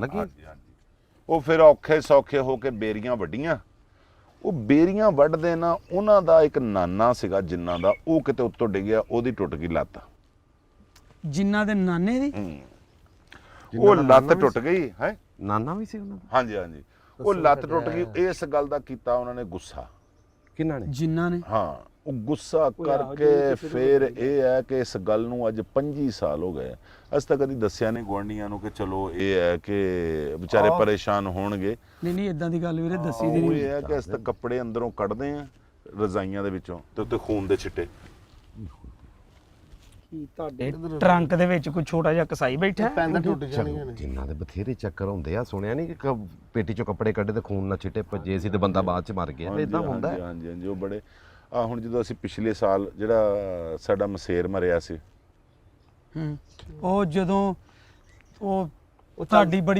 ਲੱਗੀ ਹਾਂਜੀ ਹਾਂਜੀ। ਉਹ ਫਿਰ ਔਖੇ ਸੌਖੇ ਹੋ ਕੇ ਬੇਰੀਆਂ ਵੱਡੀਆਂ ਉਹ ਬੇਰੀਆਂ ਵੱਢਦੇ ਨਾ ਉਹਨਾਂ ਦਾ ਇੱਕ ਨਾਨਾ ਸੀਗਾ ਜਿੰਨਾ ਦਾ ਉਹ ਕਿਤੇ ਉੱਤੋਂ ਡਿੱਗਿਆ ਉਹਦੀ ਟੁੱਟ ਗਈ ਲੱਤ। ਜਿਨ੍ਹਾਂ ਦੇ ਨਾਨੇ ਦੀ? ਉਹ ਲੱਤ ਟੁੱਟ ਗਈ ਹੈ? ਨਾਨਾ ਵੀ ਸੀ ਉਹਨਾਂ ਦਾ? ਹਾਂਜੀ ਹਾਂਜੀ। ਉਹ ਲੱਤ ਟੁੱਟ ਗਈ ਇਸ ਗੱਲ ਦਾ ਕੀਤਾ ਉਹਨਾਂ ਨੇ ਗੁੱਸਾ। ਕਿੰਨਾ ਨੇ? ਜਿਨ੍ਹਾਂ ਨੇ? ਹਾਂ। ਉਹ ਗੁੱਸਾ ਕਰਕੇ ਫਿਰ ਇਹ ਹੈ ਕਿ ਇਸ ਗੱਲ ਨੂੰ ਅੱਜ 25 ਸਾਲ ਹੋ ਗਏ। ਅਸੀਂ ਤਾਂ ਕਦੀ ਦੱਸਿਆ ਨਹੀਂ ਗੁਆਂਢੀਆਂ ਨੂੰ ਕਿ ਚਲੋ ਇਹ ਹੈ ਕਿ ਵਿਚਾਰੇ ਪਰੇਸ਼ਾਨ ਹੋਣਗੇ। ਨਹੀਂ ਨਹੀਂ ਇਦਾਂ ਦੀ ਗੱਲ ਵੀਰੇ ਦੱਸੀ ਦੀ ਉਹ ਨਹੀਂ ਇਹ ਹੈ ਕਿ ਅਸੀਂ ਤਾਂ ਕੱਪੜੇ ਅੰਦਰੋਂ ਕੱਢਦੇ ਆ ਰਜ਼ਾਈਆਂ ਦੇ ਵਿੱਚੋਂ ਤੇ ਉੱਤੇ ਖੂਨ ਦੇ ਛਿੱਟੇ। ਇਹ ਟਰੰਕ ਦੇ ਵਿੱਚ ਕੋਈ ਛੋਟਾ ਜਿਹਾ ਕਸਾਈ ਬੈਠਾ ਹੈ। ਪੈਂਦਾ ਟੁੱਟ ਜਾਣੀਆਂ ਨੇ। ਜਿਨ੍ਹਾਂ ਦੇ ਬਥੇਰੇ ਚੱਕਰ ਹੁੰਦੇ ਆ ਸੁਣਿਆ ਨਹੀਂ ਕਿ ਕ- ਪੇਟੀ ਚੋਂ ਕੱਪੜੇ ਕੱਢੇ ਤੇ ਖੂਨ ਨਾਲ ਛਿੱਟੇ ਭੱਜੇ ਸੀ ਤੇ ਬੰਦਾ ਬਾਅਦ ਚ ਮਰ ਗਿਆ ਇਦਾਂ ਹੁੰਦਾ। ਹਾਂਜੀ ਹਾਂਜੀ ਉਹ ਬੜੇ ਆ ਹੁਣ ਜਦੋਂ ਅਸੀਂ ਪਿਛਲੇ ਸਾਲ ਜਿਹੜਾ ਸਾਡਾ ਮਸੇਰ ਮਰਿਆ ਸੀ। ਹੂੰ। ਉਹ ਜਦੋਂ ਉਹ ਤੁਹਾਡੀ ਬੜੀ